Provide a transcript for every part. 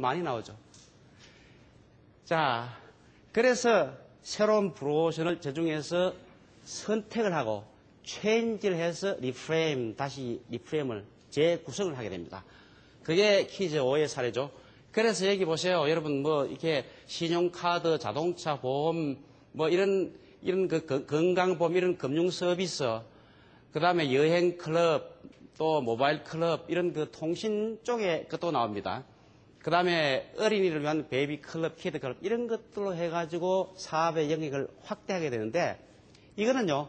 많이 나오죠. 자, 그래서 새로운 브로셔를 저 중에서 선택을 하고 체인지를 해서 리프레임, 다시 리프레임을 재구성을 하게 됩니다. 그게 퀴즈 5의 사례죠. 그래서 여기 보세요. 여러분 뭐 이렇게 신용카드, 자동차 보험, 뭐 이런 이런 그 거- 건강보험 이런 금융 서비스, 그 다음에 여행 클럽, 또 모바일 클럽 이런 그 통신 쪽에 것도 나옵니다. 그 다음에 어린이를 위한 베이비 클럽, 키드 클럽 이런 것들로 해가지고 사업의 영역을 확대하게 되는데 이거는요.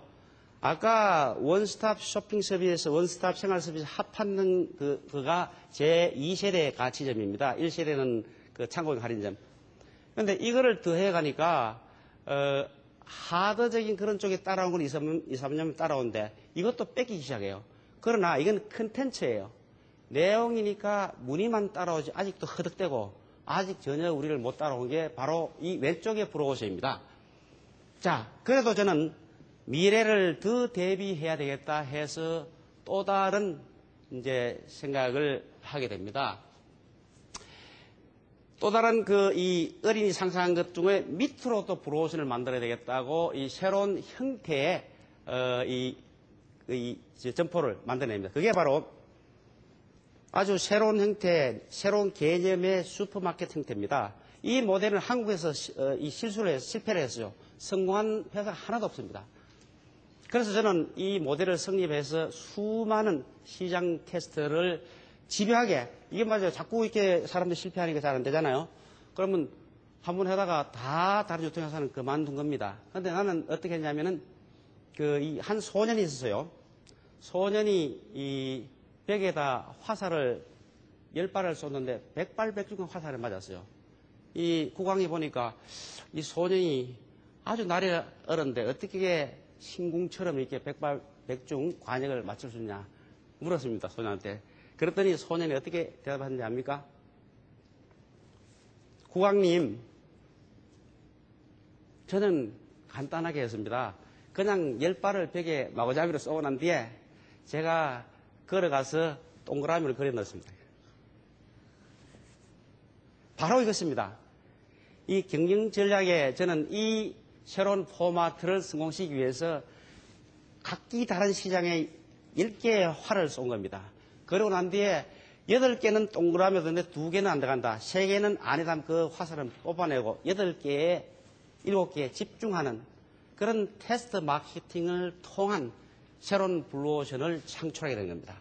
아까 원스톱 쇼핑 서비스, 원스톱 생활 서비스 합하는 그, 그가 제 2세대 가치점입니다. 1세대는 그 창고용 할인점. 근데 이거를 더해 가니까, 어, 하드적인 그런 쪽에 따라온 건 2, 3, 2, 3년 따라오는데 이것도 뺏기기 시작해요. 그러나 이건 컨텐츠예요. 내용이니까 무늬만 따라오지 아직도 허덕대고 아직 전혀 우리를 못 따라온 게 바로 이 왼쪽의 브로셔입니다. 자, 그래도 저는 미래를 더 대비해야 되겠다 해서 또 다른 이제 생각을 하게 됩니다. 또 다른 그 이 어린이 상상한 것 중에 밑으로 또 브로셔를 만들어야 되겠다고 이 새로운 형태의 어, 이, 이 점포를 만들어냅니다. 그게 바로 아주 새로운 형태, 새로운 개념의 슈퍼마켓 형태입니다. 이 모델은 한국에서 시- 어, 이 실수를 해서 실패를 했어요. 성공한 회사가 하나도 없습니다. 그래서 저는 이 모델을 성립해서 수많은 시장 테스트를 집요하게 이게 맞아요. 자꾸 이렇게 사람들이 실패하니까 잘안 되잖아요. 그러면 한 번 하다가 다 다른 유통회사는 그만둔 겁니다. 그런데 나는 어떻게 했냐면은 그이한 소년이 있었어요. 소년이 이 벽에다 화살을 열 발을 쏘는데 백 발 백중 화살을 맞았어요. 이 국왕이 보니까 이 소년이 아주 날이 어른데 어떻게 신궁처럼 이렇게 백발 백중 관역을 맞출 수 있냐 물었습니다 소년한테. 그랬더니 소년이 어떻게 대답하는지 압니까? 국왕님, 저는 간단하게 했습니다. 그냥 열 발을 벽에 마구잡이로 쏘고 난 뒤에 제가 걸어가서 동그라미를 그려 넣었습니다. 바로 이것입니다. 이 경영 전략에 저는 이 새로운 포마트를 성공시키기 위해서 각기 다른 시장에 10개의 활을 쏜 겁니다. 그러고 난 뒤에 8개는 동그라미였는데 2개는 안 들어간다. 3개는 안에 담은 그 화살을 뽑아내고 8개에 7개에 집중하는 그런 테스트 마케팅을 통한 새로운 블루오션을 창출하게 된 겁니다.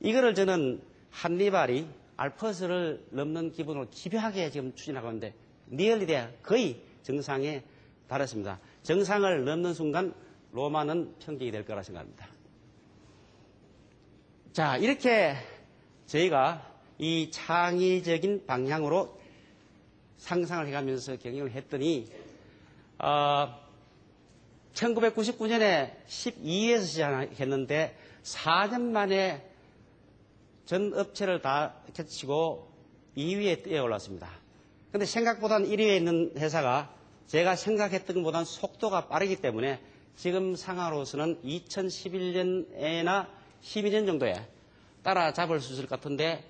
이거를 저는 한니발이 알퍼스를 넘는 기분으로 기묘하게 지금 추진하고 있는데 니얼리대 거의 정상에 달했습니다. 정상을 넘는 순간 로마는 평정이 될 거라 생각합니다. 자, 이렇게 저희가 이 창의적인 방향으로 상상을 해가면서 경영을 했더니, 어, 1999년에 12위에서 시작했는데 4년 만에 전 업체를 다 겹치고 2위에 뛰어 올랐습니다. 근데 생각보다는 1위에 있는 회사가 제가 생각했던 것보다는 속도가 빠르기 때문에 지금 상황으로서는 2011년에나 12년 정도에 따라잡을 수 있을 것 같은데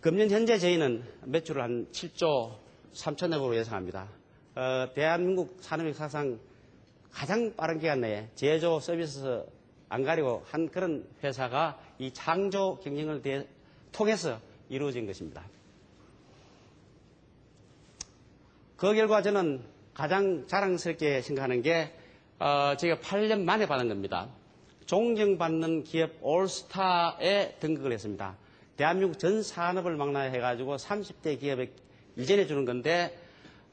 금년 현재 저희는 매출을 한 7조 3천억으로 예상합니다. 어, 대한민국 산업 역사상 가장 빠른 기간 내에 제조 서비스 안 가리고 한 그런 회사가 이 창조 경쟁을 대- 통해서 이루어진 것입니다. 그 결과 저는 가장 자랑스럽게 생각하는 게 어, 제가 8년 만에 받은 겁니다. 존경받는 기업 올스타에 등극을 했습니다. 대한민국 전 산업을 망라해가지고 30대 기업에 이전해 주는 건데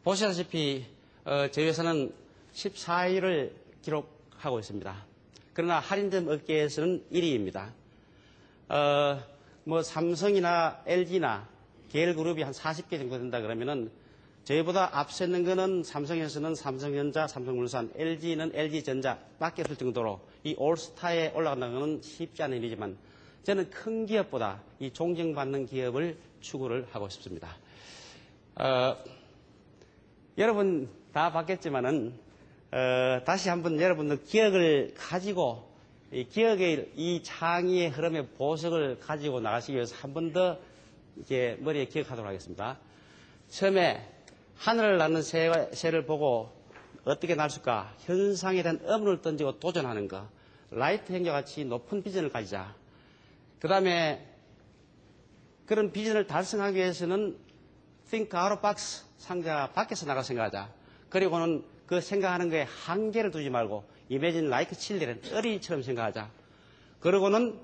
보시다시피 어, 저희 회사는 14위를 기록하고 있습니다. 그러나 할인점 업계에서는 1위입니다. 어, 뭐 삼성이나 LG나 계열그룹이 한 40개 정도 된다 그러면은 저희보다 앞서 있는 거는 삼성에서는 삼성전자, 삼성물산, LG는 LG전자 밖에 없을 정도로 이 올스타에 올라간다는 것은 쉽지 않은 일이지만 저는 큰 기업보다 이 존경받는 기업을 추구를 하고 싶습니다. 어, 여러분 다 봤겠지만은 어, 다시 한번 여러분들 기억을 가지고 이 기억의 이 창의의 흐름의 보석을 가지고 나가시기 위해서 한 번 더 이게 머리에 기억하도록 하겠습니다. 처음에 하늘을 나는 새, 새를 보고 어떻게 날수까 현상에 대한 의문을 던지고 도전하는 거. 라이트 행과 같이 높은 비전을 가지자. 그 다음에 그런 비전을 달성하기 위해서는 think out of box 상자 밖에서 나가 생각하자. 그리고는 그 생각하는 거에 한계를 두지 말고 imagine like children 어린이처럼 생각하자. 그리고는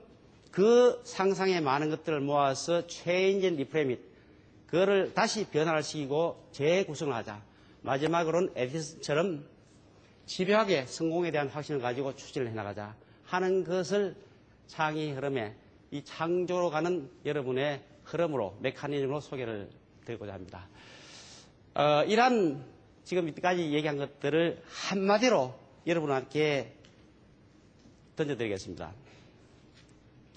그 상상에 많은 것들을 모아서 reframe it. 그거를 다시 변화를 시키고 재구성을 하자. 마지막으로는 에디슨처럼 집요하게 성공에 대한 확신을 가지고 추진을 해나가자 하는 것을 창의 흐름에 이 창조로 가는 여러분의 흐름으로 메커니즘으로 소개를 드리고자 합니다. 어, 이러한 지금 이때까지 얘기한 것들을 한마디로 여러분께 던져드리겠습니다.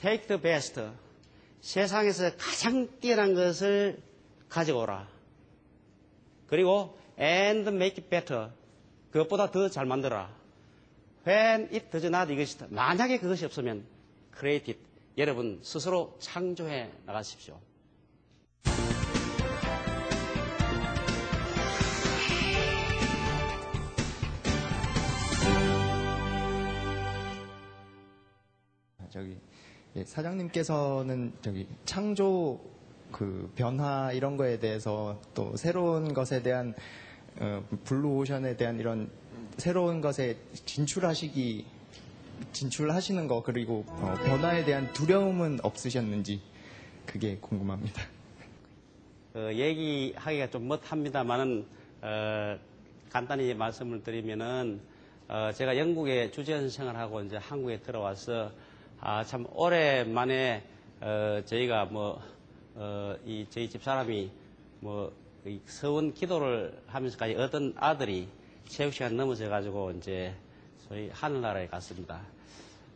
Take the best. 세상에서 가장 뛰어난 것을 가지고 오라. 그리고 and make it better. 그것보다 더 잘 만들어라. When it does not exist. 만약에 그것이 없으면 create it. 여러분 스스로 창조해 나가십시오. 저기 예, 사장님께서는 저기 창조 그 변화 이런 거에 대해서 또 새로운 것에 대한 어, 블루 오션에 대한 이런 새로운 것에 진출하시기 진출하시는 거 그리고 어, 변화에 대한 두려움은 없으셨는지 그게 궁금합니다. 어, 얘기하기가 좀 못합니다만은 어, 간단히 말씀을 드리면은 어, 제가 영국에 주재원 생활하고 이제 한국에 들어와서 아, 참 오랜만에 어, 저희가 뭐 어, 이 저희 집 사람이 뭐 서원 기도를 하면서까지 어떤 아들이 체육 시간 넘어져 가지고 이제 소위 하늘나라에 갔습니다.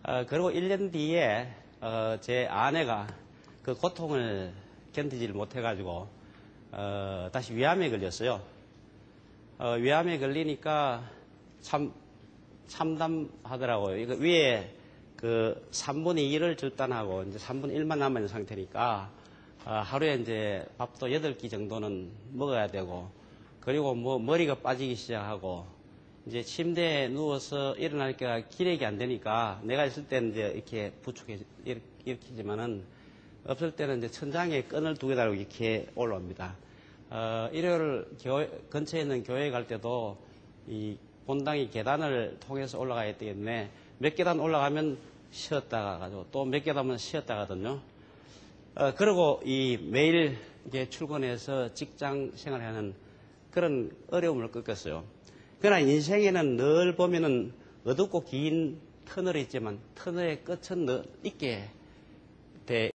어, 그리고 1년 뒤에 어, 제 아내가 그 고통을 견디지를 못해 가지고 어, 다시 위암에 걸렸어요. 어, 위암에 걸리니까 참 참담하더라고요. 이거 위에 그 3분의 2를 절단하고 이제 3분의 1만 남아 있는 상태니까 어, 하루에 이제 밥도 8끼 정도는 먹어야 되고 그리고 뭐 머리가 빠지기 시작하고 이제 침대에 누워서 일어나니까 기력이 안 되니까 내가 있을 때는 이제 이렇게 부축해 일으키지만은 없을 때는 이제 천장에 끈을 두 개 달고 이렇게 올라옵니다. 어, 일요일 교회, 근처에 있는 교회 갈 때도 이 본당이 계단을 통해서 올라가야 때문에 몇 계단 올라가면 쉬었다가 가지고 또몇 계단은 쉬었다 가거든요. 어, 그리고 이 매일 이제 출근해서 직장 생활하는 그런 어려움을 겪었어요. 그러나 인생에는 늘 보면은 어둡고 긴 터널이 있지만 터널의 끝은 늘 있게 돼